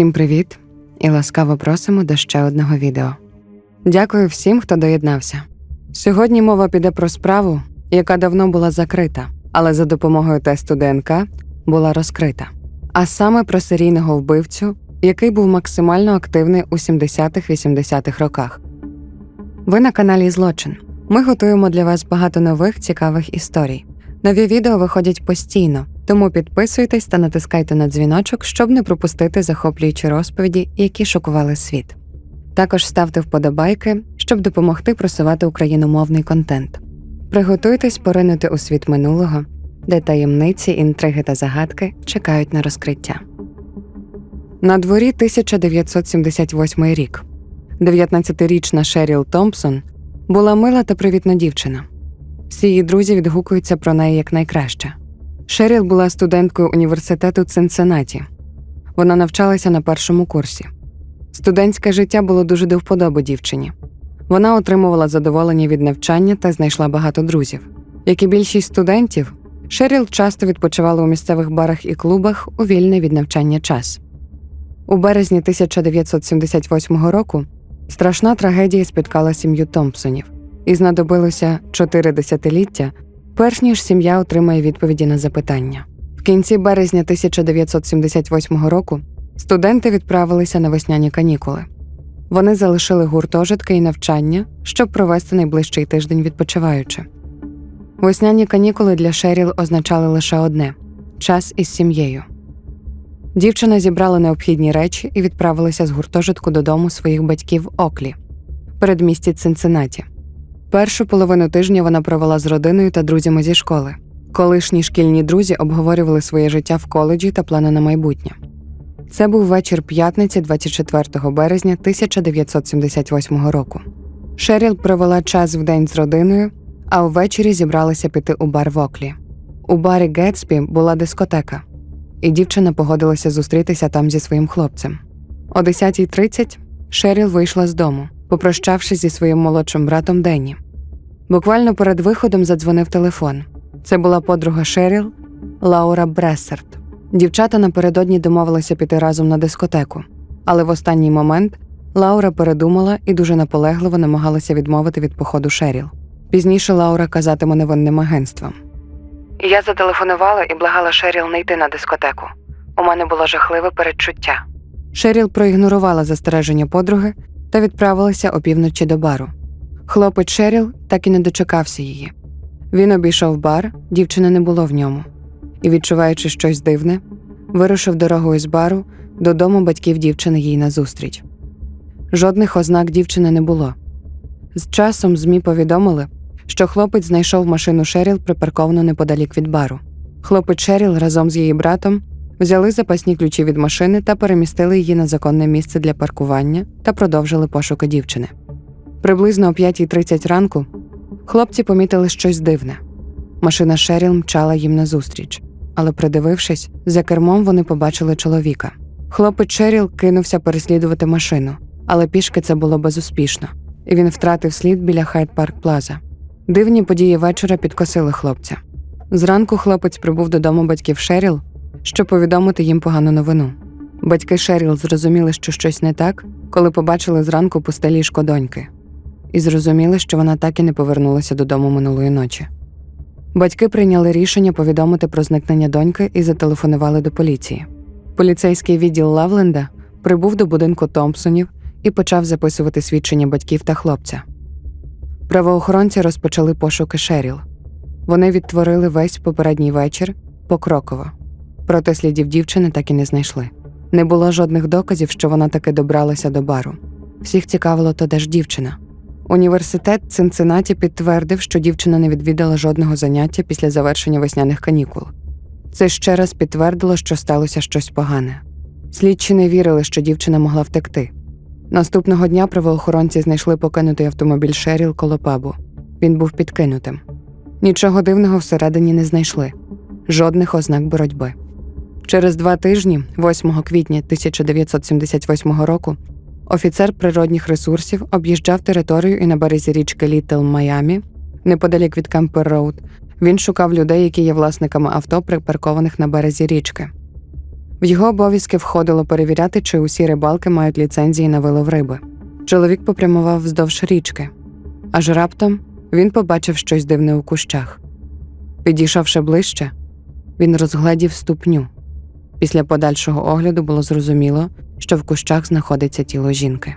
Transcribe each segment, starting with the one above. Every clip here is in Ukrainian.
Всім привіт і ласкаво просимо до ще одного відео. Дякую всім, хто доєднався. Сьогодні мова піде про справу, яка давно була закрита, але за допомогою тесту ДНК була розкрита. А саме про серійного вбивцю, який був максимально активний у 70-80-х роках. Ви на каналі Злочин. Ми готуємо для вас багато нових цікавих історій. Нові відео виходять постійно, тому підписуйтесь та натискайте на дзвіночок, щоб не пропустити захоплюючі розповіді, які шокували світ. Також ставте вподобайки, щоб допомогти просувати україномовний контент. Приготуйтесь поринути у світ минулого, де таємниці, інтриги та загадки чекають на розкриття. На дворі 1978 рік. 19-річна Шеріл Томпсон була мила та привітна дівчина. Всі її друзі відгукуються про неї як найкраща. Шеріл була студенткою університету Цинциннаті. Вона навчалася на першому курсі. Студентське життя було дуже до вподоби дівчині. Вона отримувала задоволення від навчання та знайшла багато друзів. Як і більшість студентів, Шеріл часто відпочивала у місцевих барах і клубах у вільний від навчання час. У березні 1978 року страшна трагедія спіткала сім'ю Томпсонів, і знадобилося чотири десятиліття, перш ніж сім'я отримає відповіді на запитання. В кінці березня 1978 року студенти відправилися на весняні канікули. Вони залишили гуртожитки і навчання, щоб провести найближчий тиждень відпочиваючи. Весняні канікули для Шеріл означали лише одне час із сім'єю. Дівчина зібрала необхідні речі і відправилася з гуртожитку додому своїх батьків в Оклі, передмісті Цинциннаті. Першу половину тижня вона провела з родиною та друзями зі школи. Колишні шкільні друзі обговорювали своє життя в коледжі та плани на майбутнє. Це був вечір п'ятниці, 24 березня 1978 року. Шеріл провела час в день з родиною, а ввечері зібралася піти у бар в Оклі. У барі Гетсбі була дискотека, і дівчина погодилася зустрітися там зі своїм хлопцем. О 10.30 Шеріл вийшла з дому, попрощавшись зі своїм молодшим братом Денні. Буквально перед виходом задзвонив телефон. Це була подруга Шеріл Лаура Бресерт. Дівчата напередодні домовилися піти разом на дискотеку, але в останній момент Лаура передумала і дуже наполегливо намагалася відмовити від походу Шеріл. Пізніше Лаура казатиме невинним агентством. Я зателефонувала і благала Шеріл не йти на дискотеку. У мене було жахливе передчуття. Шеріл проігнорувала застереження подруги та відправилася опівночі до бару. Хлопець Шеріл так і не дочекався її. Він обійшов бар, дівчини не було в ньому, і, відчуваючи щось дивне, вирушив дорогою з бару додому батьків дівчини їй назустріч. Жодних ознак дівчини не було. З часом ЗМІ повідомили, що хлопець знайшов машину Шеріл припарковану неподалік від бару. Хлопець Шеріл разом з її братом взяли запасні ключі від машини та перемістили її на законне місце для паркування та продовжили пошуки дівчини. Приблизно о 5.30 ранку хлопці помітили щось дивне. Машина Шеріл мчала їм назустріч, але, придивившись, за кермом вони побачили чоловіка. Хлопець Шеріл кинувся переслідувати машину, але пішки це було безуспішно, і він втратив слід біля Хайд Парк Плаза. Дивні події вечора підкосили хлопця. Зранку хлопець прибув додому батьків Шеріл, щоб повідомити їм погану новину. Батьки Шеріл зрозуміли, що щось не так, коли побачили зранку пусте ліжко доньки, і зрозуміли, що вона так і не повернулася додому минулої ночі. Батьки прийняли рішення повідомити про зникнення доньки і зателефонували до поліції. Поліцейський відділ Лавленда прибув до будинку Томпсонів і почав записувати свідчення батьків та хлопця. Правоохоронці розпочали пошуки Шеріл. Вони відтворили весь попередній вечір покроково. Проте слідів дівчини так і не знайшли. Не було жодних доказів, що вона таки добралася до бару. Всіх цікавило то де ж дівчина. Університет Цинциннаті підтвердив, що дівчина не відвідала жодного заняття після завершення весняних канікул. Це ще раз підтвердило, що сталося щось погане. Слідчі не вірили, що дівчина могла втекти. Наступного дня правоохоронці знайшли покинутий автомобіль Шеріл коло пабу. Він був підкинутим. Нічого дивного всередині не знайшли, жодних ознак боротьби. Через два тижні, 8 квітня 1978 року, офіцер природних ресурсів об'їжджав територію і на березі річки Літл Майамі, неподалік від Кемпер Роуд, він шукав людей, які є власниками авто, припаркованих на березі річки. В його обов'язки входило перевіряти, чи усі рибалки мають ліцензії на вилов риби. Чоловік попрямував вздовж річки, аж раптом він побачив щось дивне у кущах. Підійшовши ближче, він розгледів ступню. Після подальшого огляду було зрозуміло, що в кущах знаходиться тіло жінки.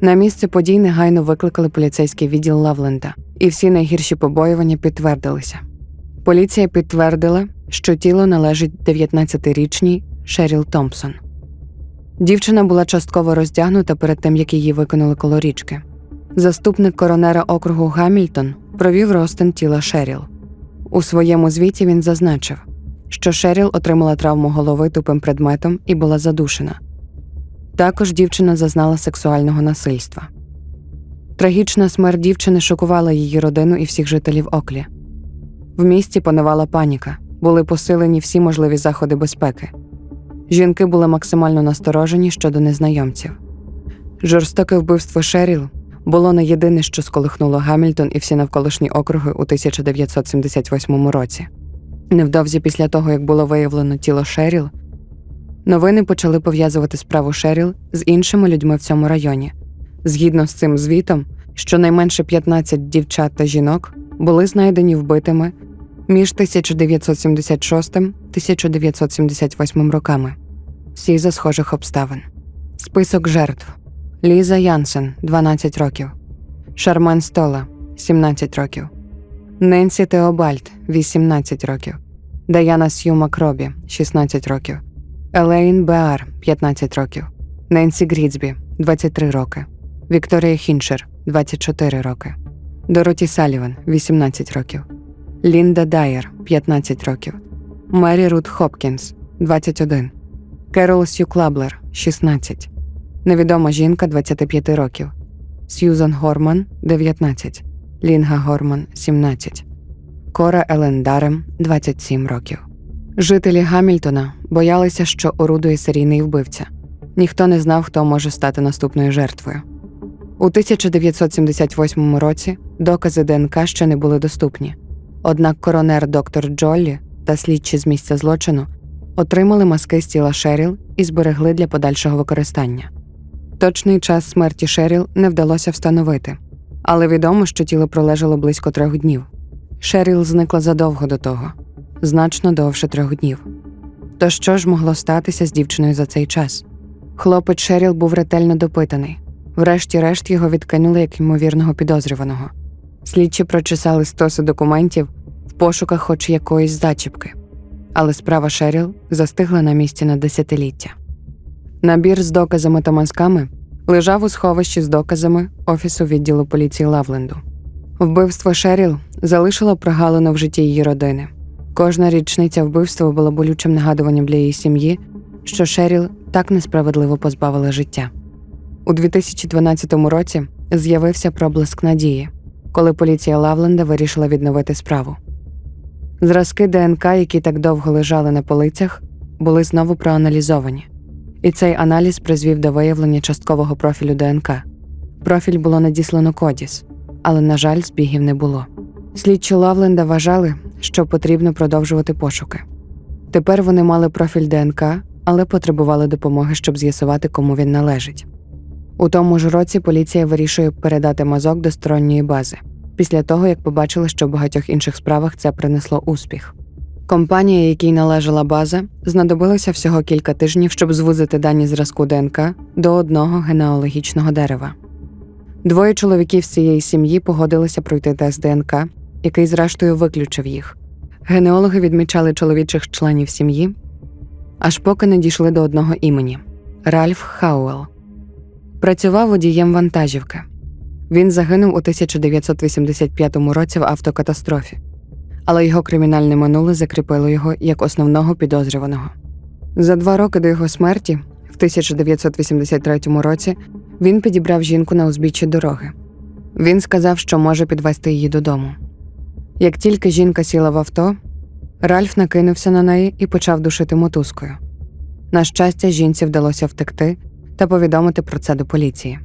На місце подій негайно викликали поліцейський відділ Лавленда, і всі найгірші побоювання підтвердилися. Поліція підтвердила, що тіло належить 19-річній Шеріл Томпсон. Дівчина була частково роздягнута перед тим, як її викинули коло річки. Заступник коронера округу Гамільтон провів розтин тіла Шеріл. У своєму звіті він зазначив, що Шеріл отримала травму голови тупим предметом і була задушена. Також дівчина зазнала сексуального насильства. Трагічна смерть дівчини шокувала її родину і всіх жителів Оклі. В місті панувала паніка, були посилені всі можливі заходи безпеки. Жінки були максимально насторожені щодо незнайомців. Жорстоке вбивство Шеріл було не єдине, що сколихнуло Гамільтон і всі навколишні округи у 1978 році. Невдовзі після того, як було виявлено тіло Шеріл, новини почали пов'язувати справу Шеріл з іншими людьми в цьому районі. Згідно з цим звітом, щонайменше 15 дівчат та жінок були знайдені вбитими між 1976 1978 роками. Всі за схожих обставин. Список жертв: Ліза Янсен, 12 років, Шармен Стола, 17 років, Ненсі Теобальд, 18 років, Даяна Сью Макробі, 16 років, Елейн Беар, 15 років, Ненсі Гріцбі, 23 роки, Вікторія Хіншер, 24 роки, Дороті Саліван, 18 років, Лінда Дайер, 15 років, Мері Рут Хопкінс, 21, Керол Сью Клаблер, 16, невідома жінка 25 років, Сьюзан Горман, 19, Лінга Горман, 17, Кора Елен Дарем, 27 років. Жителі Гамільтона боялися, що орудує серійний вбивця. Ніхто не знав, хто може стати наступною жертвою. У 1978 році докази ДНК ще не були доступні. Однак коронер доктор Джоллі та слідчі з місця злочину отримали маски з тіла Шеріл і зберегли для подальшого використання. Точний час смерті Шеріл не вдалося встановити, але відомо, що тіло пролежало близько трьох днів. Шеріл зникла задовго до того, значно довше трьох днів. То що ж могло статися з дівчиною за цей час? Хлопець Шеріл був ретельно допитаний. Врешті-решт його відкинули як ймовірного підозрюваного. Слідчі прочесали стоси документів в пошуках хоч якоїсь зачіпки, але справа Шеріл застигла на місці на десятиліття. Набір з доказами та мазками лежав у сховищі з доказами Офісу відділу поліції Лавленду. Вбивство Шеріл залишило прогалину в житті її родини. Кожна річниця вбивства була болючим нагадуванням для її сім'ї, що Шеріл так несправедливо позбавила життя. У 2012 році з'явився проблиск надії, коли поліція Лавленда вирішила відновити справу. Зразки ДНК, які так довго лежали на полицях, були знову проаналізовані, і цей аналіз призвів до виявлення часткового профілю ДНК. Профіль було надіслано Кодіс, але, на жаль, збігів не було. Слідчі Лавленда вважали, що потрібно продовжувати пошуки. Тепер вони мали профіль ДНК, але потребували допомоги, щоб з'ясувати, кому він належить. У тому ж році поліція вирішує передати мазок до сторонньої бази, після того як побачили, що в багатьох інших справах це принесло успіх. Компанія, якій належала база, знадобилося всього кілька тижнів, щоб звузити дані зразку ДНК до одного генеалогічного дерева. Двоє чоловіків з цієї сім'ї погодилися пройти тест ДНК, який, зрештою, виключив їх. Генеологи відмічали чоловічих членів сім'ї, аж поки не дійшли до одного імені Ральф Хауел. Працював водієм вантажівки. Він загинув у 1985 році в автокатастрофі, але його кримінальне минуле закріпило його як основного підозрюваного. За два роки до його смерті, в 1983 році, він підібрав жінку на узбіччі дороги. Він сказав, що може підвести її додому. Як тільки жінка сіла в авто, Ральф накинувся на неї і почав душити мотузкою. На щастя, жінці вдалося втекти та повідомити про це до поліції.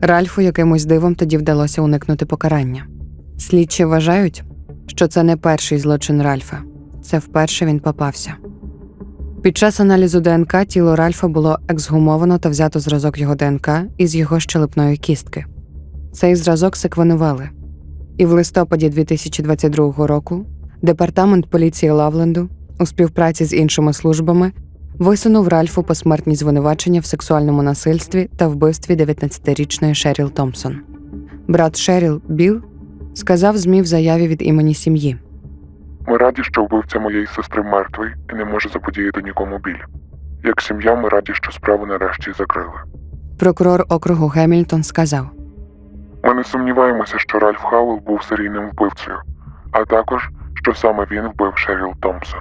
Ральфу якимось дивом тоді вдалося уникнути покарання. Слідчі вважають, що це не перший злочин Ральфа, це вперше він попався. Під час аналізу ДНК тіло Ральфа було ексгумовано та взято зразок його ДНК із його щелепної кістки. Цей зразок секвенували. І в листопаді 2022 року департамент поліції Лавленду у співпраці з іншими службами висунув Ральфу посмертні звинувачення в сексуальному насильстві та вбивстві 19-річної Шеріл Томпсон. Брат Шеріл Біл сказав ЗМІ в заяві від імені сім'ї. Ми раді, що вбивця моєї сестри мертвий і не може заподіяти нікому біль. Як сім'я, ми раді, що справу нарешті закрили. Прокурор округу Гемільтон сказав: Ми не сумніваємося, що Ральф Хауел був серійним вбивцею, а також, що саме він вбив Шеріл Томпсон.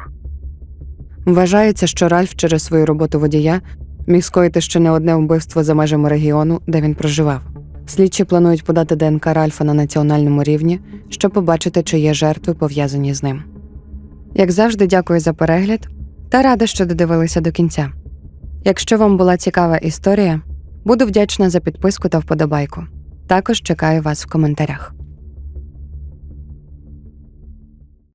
Вважається, що Ральф через свою роботу водія міг скоїти ще не одне вбивство за межами регіону, де він проживав. Слідчі планують подати ДНК Ральфа на національному рівні, щоб побачити, чи є жертви пов'язані з ним. Як завжди, дякую за перегляд та рада, що додивилися до кінця. Якщо вам була цікава історія, буду вдячна за підписку та вподобайку. Також чекаю вас в коментарях.